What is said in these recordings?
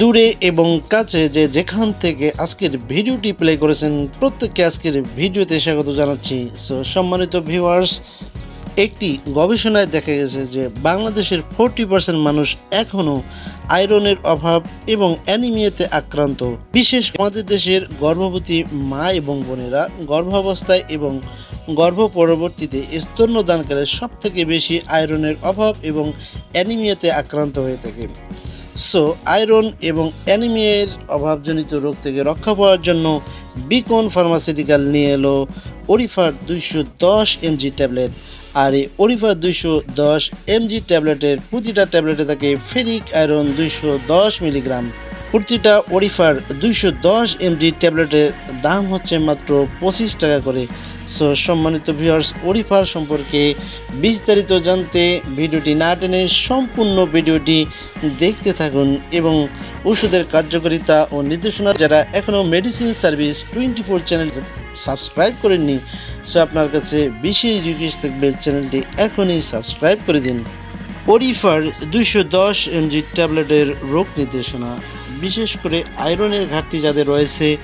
দূরে এবং কাছে যে যেখান থেকে আজকের ভিডিওটি প্লে করেছেন, প্রত্যেককে আজকের ভিডিওতে স্বাগত জানাচ্ছি। সো সম্মানিত ভিউয়ার্স একটি গবেষণায় দেখা গেছে যে বাংলাদেশের ফোরটি পার্সেন্ট মানুষ এখনও আয়রনের অভাব এবং অ্যানিমিয়াতে আক্রান্ত। বিশেষ আমাদের দেশের গর্ভবতী মা এবং বোনেরা গর্ভাবস্থায় এবং গর্ভ পরবর্তীতে স্তন্যদানকালে সব থেকে বেশি আয়রনের অভাব এবং অ্যানিমিয়াতে আক্রান্ত হয়ে থাকে। সো আয়রন এবং অ্যানিমিয়ার অভাবজনিত রোগ থেকে রক্ষা পাওয়ার জন্য বিকন ফার্মাসিউটিক্যাল নিয়ে এলো ওরিফার দুইশো দশ এমজি ট্যাবলেট। আর এই ওরিফার দুইশো দশ এমজি ট্যাবলেটের প্রতিটা ট্যাবলেটে থাকে ফেরিক আয়রন দুইশো দশ মিলিগ্রাম। প্রতিটা ওরিফার দুইশো দশ এমজি ট্যাবলেটের দাম হচ্ছে মাত্র পঁচিশ টাকা করে। সো সম্মানিত ভিউয়ার্স ওরিফার সম্পর্কে বিস্তারিত জানতে ভিডিওটি না টেনে সম্পূর্ণ ভিডিওটি দেখতে থাকুন এবং ওষুধের কার্যকারিতা ও নির্দেশনা যারা এখনও medicine service twenty four channel subscribe করেননি সো আপনার কাছে বিশেষ রিকোয়েস্ট থাকবে চ্যানেলটি এখনই সাবস্ক্রাইব করে দিন। ওরিফার দুইশো দশ এমজি ট্যাবলেটের রোগ নির্দেশনা, বিশেষ করে আয়রনের ঘাটতি যাদের রয়েছে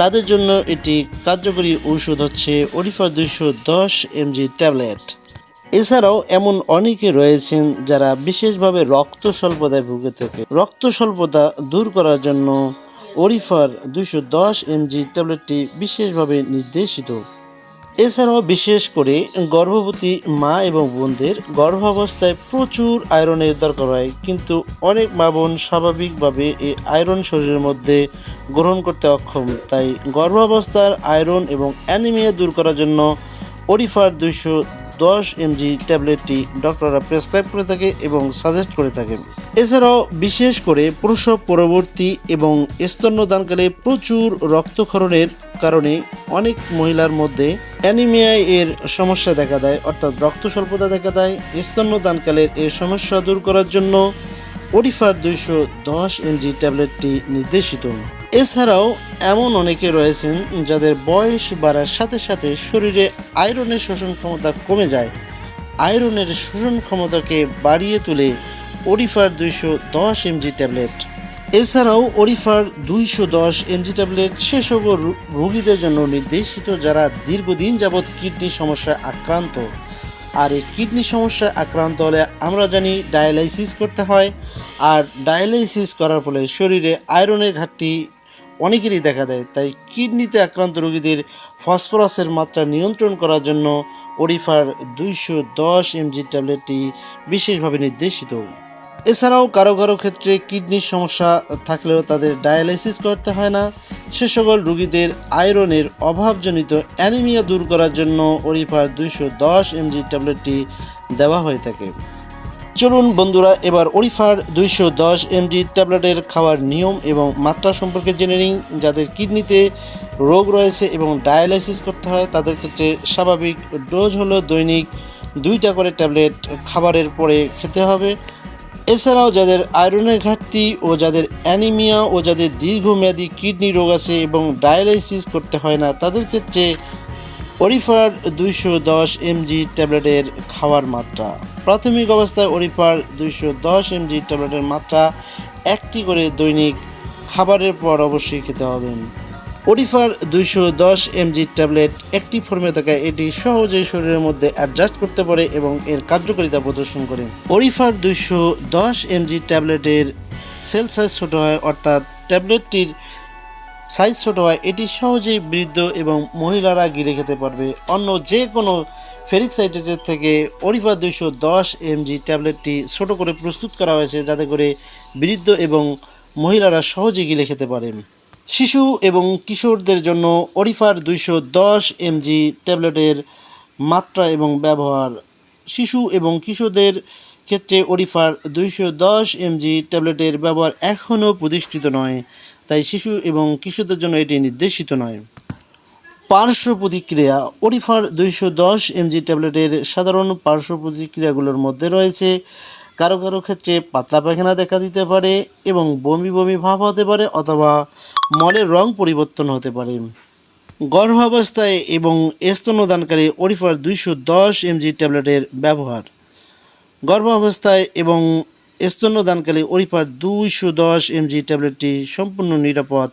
তাদের জন্য এটি কার্যকরী ঔষধ হচ্ছে ওরিফার দুইশো দশ এমজি ট্যাবলেট এছাড়াও এমন অনেকে রয়েছেন যারা বিশেষভাবে রক্ত স্বল্পতায় ভুগে থাকে। রক্ত স্বল্পতা দূর করার জন্য ওরিফার দুইশো দশ এমজি ট্যাবলেটটি বিশেষভাবে নির্দেশিত। এছাড়াও বিশেষ করে গর্ভবতী মা এবং বোনদের গর্ভাবস্থায় প্রচুর আয়রনের দরকার হয়, কিন্তু অনেক মা বোন স্বাভাবিকভাবে এই আয়রন শরীরের মধ্যে গ্রহণ করতে অক্ষম। তাই গর্ভাবস্থার আয়রন এবং অ্যানিমিয়া দূর করার জন্য ওরিফার দুইশো দশ এমজি ট্যাবলেটটি ডক্টররা প্রেসক্রাইব করে থাকে এবং সাজেস্ট করে থাকেন এছাড়াও বিশেষ করে প্রসব পরবর্তী এবং স্তন্যদানকালে প্রচুর রক্তক্ষরণের কারণে অনেক মহিলার মধ্যে অ্যানিমিয়া এর সমস্যা দেখা দেয়, অর্থাৎ রক্ত স্বল্পতা দেখা দেয়। স্তন্যদানকালের এই সমস্যা দূর করার জন্য ওডিফার দুইশো দশ এমজি ট্যাবলেটটি নির্দেশিত। এছাড়াও এমন অনেকে রয়েছেন যাদের বয়স বাড়ার সাথে সাথে শরীরে আয়রনের শোষণ ক্ষমতা কমে যায়। আয়রনের শোষণ ক্ষমতাকে বাড়িয়ে তুলে ওরিফার দুইশো দশ এমজি ট্যাবলেট। এছাড়াও ওরিফার দুইশো দশ এমজি ট্যাবলেট সে সকল রোগীদের জন্য নির্দেশিত যারা দীর্ঘদিন যাবৎ কিডনি সমস্যায় আক্রান্ত। আর এই কিডনি সমস্যায় আক্রান্ত হলে আমরা জানি ডায়ালাইসিস করতে হয়। আর ডায়ালাইসিস করার ফলে শরীরে আয়রনের ঘাটতি অনেকেরই দেখা দেয়, তাই কিডনিতে আক্রান্ত রোগীদের ফসফরাসের মাত্রা নিয়ন্ত্রণ করার জন্য ওরিফার দুইশো দশ এমজি ট্যাবলেটটি বিশেষভাবে নির্দেশিত। এছাড়াও কারও কারও ক্ষেত্রে কিডনির সমস্যা থাকলেও তাদের ডায়ালাইসিস করতে হয় না। সে সকল রোগীদের আয়রনের অভাবজনিত অ্যানিমিয়া দূর করার জন্য ওরিফার দুইশো দশ এমজি ট্যাবলেটটি দেওয়া হয়ে থাকে। চলুন বন্ধুরা, এবার ওরিফার দুইশো দশ এমজি ট্যাবলেটের খাওয়ার নিয়ম এবং মাত্রা সম্পর্কে জেনে নিন যাদের কিডনিতে রোগ রয়েছে এবং ডায়ালাইসিস করতে হয়, তাদের ক্ষেত্রে স্বাভাবিক ডোজ হলো দৈনিক দুইটা করে ট্যাবলেট খাবারের পরে খেতে হবে। এছাড়াও যাদের আয়রনের ঘাটতি ও যাদের অ্যানিমিয়া ও যাদের দীর্ঘমেয়াদী কিডনি রোগ আছে এবং ডায়ালাইসিস করতে হয় না, তাদের ক্ষেত্রে ওরিফার দুইশো দশ এমজি ট্যাবলেটের খাওয়ার মাত্রা। প্রাথমিক অবস্থায় ওরিফার দুইশো দশ এমজি ট্যাবলেটের মাত্রা একটি করে দৈনিক খাবারের পর অবশ্যই খেতে হবে। ওরিফার দুইশো দশ এমজি ট্যাবলেট একটি ফর্মে থাকায় এটি সহজেই শরীরের মধ্যে অ্যাডজাস্ট করতে পারে এবং এর কার্যকারিতা প্রদর্শন করে। ওরিফার দুইশো দশ এমজি ট্যাবলেটের সেল সাইজ ছোট হয়, অর্থাৎ ট্যাবলেটটির সাইজ ছোট হয়, এটি সহজেই বৃদ্ধ এবং মহিলারা গিলে খেতে পারবে। অন্য যে কোনো ফেরিক সাইটেটের থেকে ওরিফা দুইশো দশ এমজি ট্যাবলেটটি ছোট করে প্রস্তুত করা হয়েছে যাতে করে বৃদ্ধ এবং মহিলারা সহজে গিলে খেতে পারেন শিশু এবং কিশোরদের জন্য ওরিফার দুইশো দশ এমজি ট্যাবলেটের মাত্রা এবং ব্যবহার। শিশু এবং কিশোরদের ক্ষেত্রে ওরিফার দুইশো দশ এমজি ট্যাবলেটের ব্যবহার এখনও প্রতিষ্ঠিত নয়। তাই শিশু এবং কিশোরদের জন্য এটি নির্দেশিত নয়। পার্শ্ব প্রতিক্রিয়া ওরিফার দুইশো দশ এমজি ট্যাবলেটের সাধারণ পার্শ্ব প্রতিক্রিয়াগুলোর মধ্যে রয়েছে, কারও কারও ক্ষেত্রে পাতলা পায়খানা দেখা দিতে পারে এবং বমি বমি ভাব হতে পারে অথবা মলের রং পরিবর্তন হতে পারে। গর্ভাবস্থায় এবং স্তন্যদানকারী ওরিফার দুইশো দশ এমজি ট্যাবলেটের ব্যবহার। গর্ভাবস্থায় এবং স্তন্যদানকালে ওরিপার দুইশো দশ এমজি ট্যাবলেটটি সম্পূর্ণ নিরাপদ।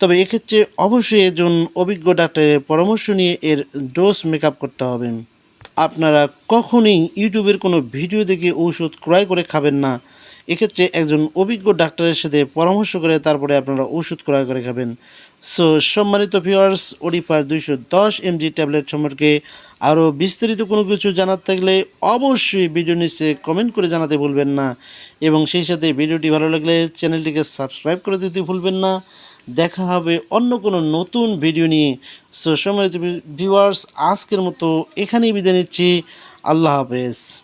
তবে এক্ষেত্রে অবশ্যই একজন অভিজ্ঞ ডাক্তারের পরামর্শ নিয়ে এর ডোজ মেকআপ করতে হবে। আপনারা কখনই ইউটিউবের কোনো ভিডিও দেখে ঔষধ ক্রয় করে খাবেন না। এক্ষেত্রে একজন অভিজ্ঞ ডাক্তারের সাথে পরামর্শ করে তারপরে আপনারা ওষুধ ক্রয় করে খাবেন। সো, সম্মানিত ভিওয়ার্স ওডিফার দুইশো দশ এমজি ট্যাবলেট সম্পর্কে আরও বিস্তারিত কোনো কিছু জানার থাকলে অবশ্যই ভিডিও নিচে কমেন্ট করে জানাতে ভুলবেন না। এবং সেই সাথে ভিডিওটি ভালো লাগলে চ্যানেলটিকে সাবস্ক্রাইব করে দিতে ভুলবেন না। দেখা হবে অন্য কোনো নতুন ভিডিও নিয়ে। সো, সম্মানিত ভিউয়ার্স আজকের মতো এখানেই বিদায় নিচ্ছি। আল্লাহ হাফেজ।